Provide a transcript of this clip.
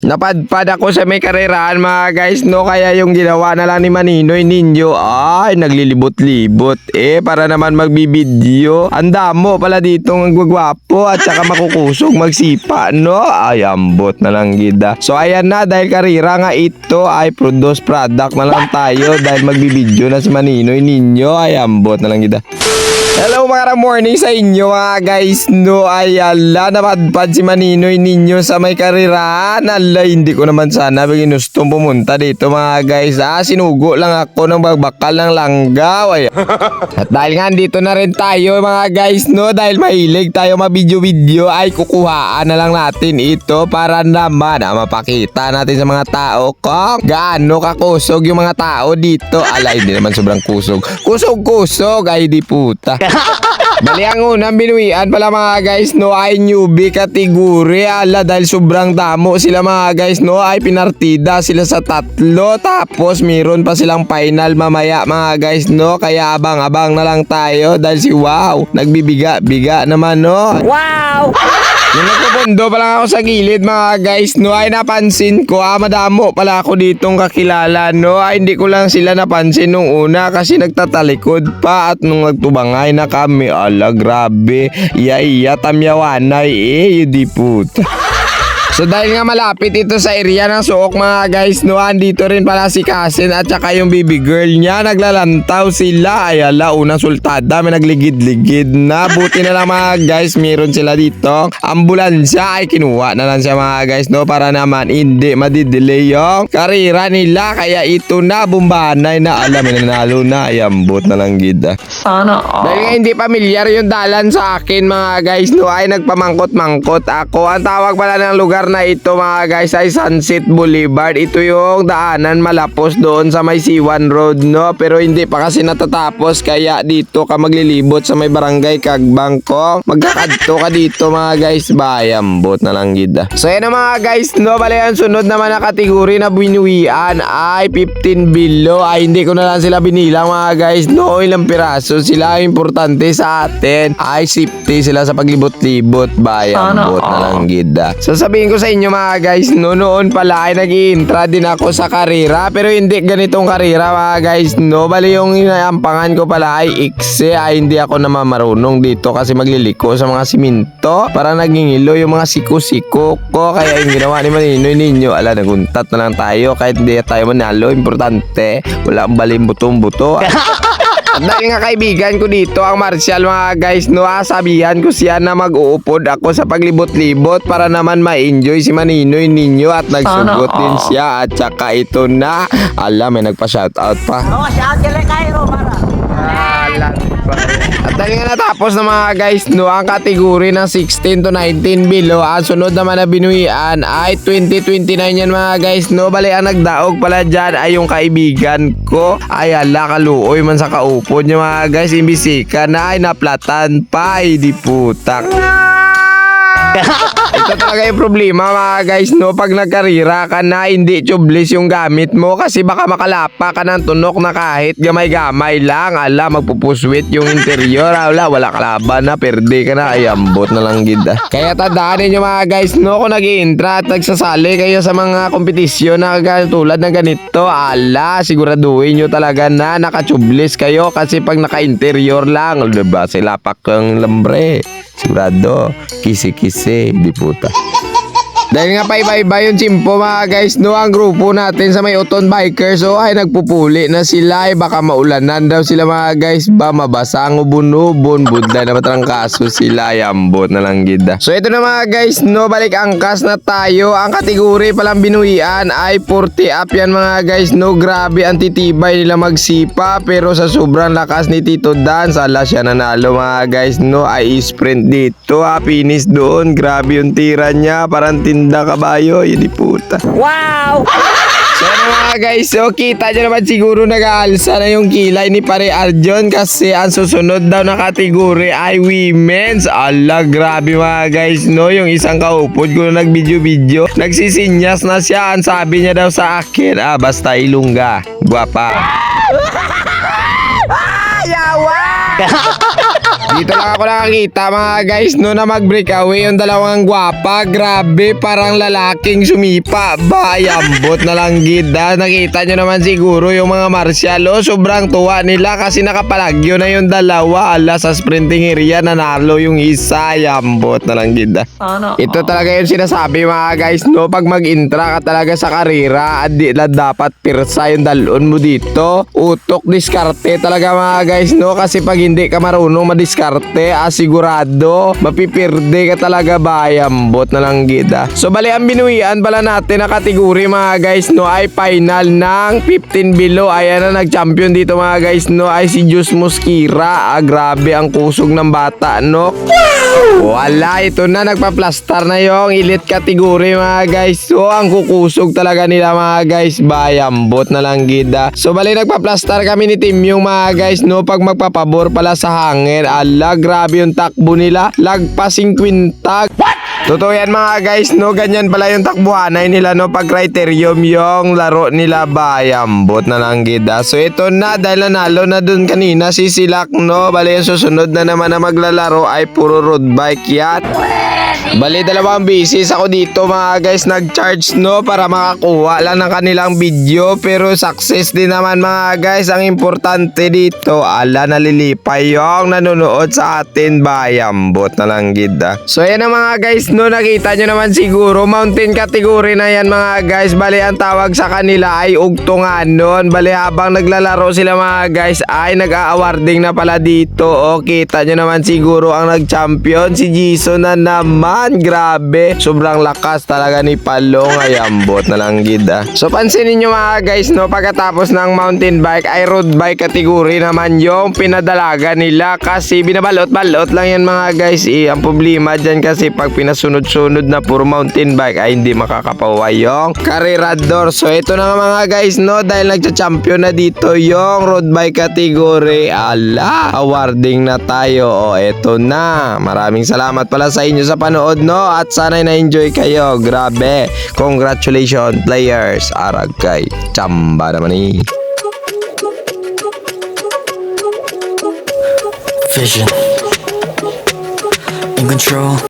Napadpad ako sa may karerahan mga guys no kaya yung ginawa na lang ni Maninoy ninyo ay naglilibot-libot eh para naman magbibideo. Ang damo pala dito ng gwagwapo at saka makukusog magsipa no ay ambot na lang gida. So ayan na dahil karera nga ito ay produce product na lang tayo dahil magbibideo na si Maninoy ninyo ay ambot na lang gida. Hello mga morning sa inyo mga guys no? Ay ala napadpad si Maninoy ninyo sa may karirahan. Ala hindi ko naman sana ginustong pumunta dito mga guys. Ah sinugo lang ako ng bagbakal ng langgaw ay. At dahil nga dito na rin tayo mga guys no? Dahil mahilig tayo mabidyo-video ay kukuhaan na lang natin ito para naman ah, mapakita natin sa mga tao kung gaano kakusog yung mga tao dito. Ala hindi naman sobrang kusog. Kusog-kusog ay di puta Bali ang unang binuwian pala mga guys no? Ay newbie kategori ala dahil sobrang damo sila mga guys no? Ay pinartida sila sa tatlo. Tapos meron pa silang final mamaya mga guys no? Kaya abang-abang na lang tayo dahil si Wow nagbibiga-biga naman no? Wow! Nung nagpupundo pa lang ako sa gilid mga guys, no? Ay napansin ko, ah madamo pala ako ditong kakilala, no? Ay hindi ko lang sila napansin nung una kasi nagtatalikod pa at nung nagtubangay na kami, ala grabe, iya iya tamyawanay eh, di puta. So dahil nga malapit ito sa area ng suok mga guys, no, andito rin pala si Kasin at saka yung baby girl niya, naglalantaw sila. Ay ala, unang sultada, may nagligid-ligid na. Buti na lang mga guys, meron sila dito. Ambulansya ay kinuha na lang siya mga guys, no, para naman hindi madidelay yung karira nila. Kaya ito na, bumbanay na. Alam, nanalo na. Ay, ambot na lang gida. Sana all. Dahil nga hindi pamilyar yung dalan sa akin mga guys no ay nagpamangkot-mangkot ako. Ang tawag pala ng lugar na ito mga guys ay Sunset Boulevard. Ito yung daanan malapos doon sa may C1 Road no. Pero hindi pa kasi natatapos kaya dito ka maglilibot sa may barangay Kagbang ko. Magkakadto ka dito mga guys. Bayambot na lang gida. So yan mga guys no. Bali ang sunod naman na kategory na binuwian ay 15 below. Ay hindi ko na lang sila binilang mga guys no. Ilang piraso sila importante sa atin ay safety sila sa paglibot-libot bayan Sana bot na lang gida so sabihin ko sa inyo mga guys. No noon pala ay nag intra din ako sa karera. Pero hindi ganitong karera mga guys. No bali yung inayampangan ko pala ay ikse ay hindi ako naman marunong dito kasi magliliko sa mga siminto para nagingilo yung mga siko-siko ko. Kaya yung ginawa ni Maninoy ninyo ala naguntat na lang tayo. Kahit hindi tayo manalo importante. Wala ang baling butong-buto At dahil nga kaibigan ko dito ang Martial mga guys no ah, sabihan ko siya na mag-uupod ako sa paglibot-libot para naman ma-enjoy si Maninoy ninyo at nagsugot din siya at saka ito na alam may nagpa-shoutout pa. Oh, shout kay Cairo para. At dahil natapos na mga guys no ang kategory ng 16 to 19 below ang sunod naman na binuwian ay 2029 yan mga guys. No bali ang nagdaog pala dyan ay yung kaibigan ko. Ay ala kaluoy man sa kaupod niya mga guys. Imbisika na ay naplatan pa ay di putak ito talaga yung problema mga guys no? Pag nagkarira ka na hindi tubeless yung gamit mo kasi baka makalapa ka ng tunok na kahit gamay-gamay lang. Ala magpupuswit yung interior. Ala wala kalaban na perde ka na. Ay ambot na lang gida kaya tandaan ninyo mga guys no? Kung nag intra at nagsasali kayo sa mga kompetisyon na tulad ng ganito ala siguraduhin nyo talaga na nakatubeless kayo kasi pag naka-interior lang diba silapak kang lambre Sigurado, kisi-kisi, di puta. Dahil nga paiba-iba yung chimpo mga guys, no, ang grupo natin sa may Uton Bikers, so ay nagpupuli na sila, ay baka maulanan daw sila mga guys, ba mabasa ang ubon-ubon, budla na matarang kaso sila, ay ambot na lang gida. So ito na mga guys, no, balik angkas na tayo, ang kategory palang binuwian ay 40 up yan mga guys, no, grabe ang titibay nila magsipa, pero sa sobrang lakas ni Tito Dan, sala siya nanalo mga guys, no, ay sprint dito, ha, finish doon, grabe yung tira niya, parang tinda kabayo, yun puta. Wow! So ano mga guys, so kita nyo naman siguro nag-aalsa na yung kilay ni Pare Arjon kasi ang susunod daw na kategory ay women's. Ala, grabe mga guys, no? Yung isang kaupod ko na nag-video-video, nagsisinyas na siya. Ang sabi niya daw sa akin, ah, basta ilungga. Guwapa. Yawa! Dito lang ako nakakita mga guys no na mag-breakaway yung dalawang gwapa. Grabe, parang lalaking sumipa. Bayambot na lang gida. Nakita nyo naman siguro yung mga martial. Oh, sobrang tuwa nila kasi nakapalagyo na yung dalawa. Ala sa sprinting area nanalo yung isa. Yambot na lang gida. Sana Ito talaga yung sinasabi mga guys, no? Pag mag-intra ka talaga sa karera, di na dapat pirsa yung dalon mo dito. Utok, diskarte talaga mga guys, no? Kasi pag hindi ka marunong madiskarte, asigurado, mapipirde ka talaga bayambot na lang gida. So bali, ang binuwian pala natin na kategori mga guys, no? Ay final ng 15 below. Ayan na nag-champion dito mga guys, no? Ay si Jus Mosquira. Ah, grabe ang kusog ng bata, no? Wala, ito na nagpa-plastar na yung elite category mga guys. So, ang kukusog talaga nila mga guys. Bayambot na lang gida. So, bali nagpa-plastar kami ni Team yung mga guys, no? Pag magpapabor pala sa hangin. Ala, grabe yung takbo nila. Lagpasing kwintag. Totoo yan mga guys, no? Ganyan pala yung takbuhanay nila, no? Pag criterium yung laro nila bayambot na lang gida. So, ito na, dahil nanalo na dun kanina si Silak, no? Bali yung susunod na naman na maglalaro ay puro road bike yan. Bali, dalawang bisis ako dito mga guys nag-charge no para makakuha lang ng kanilang video pero success din naman mga guys ang importante dito ala nalilipay yung nanonood sa atin bayambot na lang gida so yan ang mga guys no nakita nyo naman siguro mountain category na yan mga guys. Bali ang tawag sa kanila ay ugtunganon bali habang naglalaro sila mga guys ay nag-a-awarding na pala dito. O kita nyo naman siguro ang nag-champion si Jason na naman. Grabe. Sobrang lakas talaga ni Palong. Ayambot na lang gida so pansinin nyo mga guys no pagkatapos ng mountain bike ay road bike category naman yung pinadalaga nila. Kasi binabalot-balot lang yan mga guys eh, ang problema dyan kasi pag pinasunod-sunod na puro mountain bike. Ay hindi makakapawa yung karirador so ito na nga mga guys no? Dahil nagcha-champion na dito yung road bike category. Ala awarding na tayo. O eto na. Maraming salamat pala sa inyo sa panood no? At sana'y na-enjoy kayo. Grabe. Congratulations players. Arag kay chamba naman eh. Vision. In control.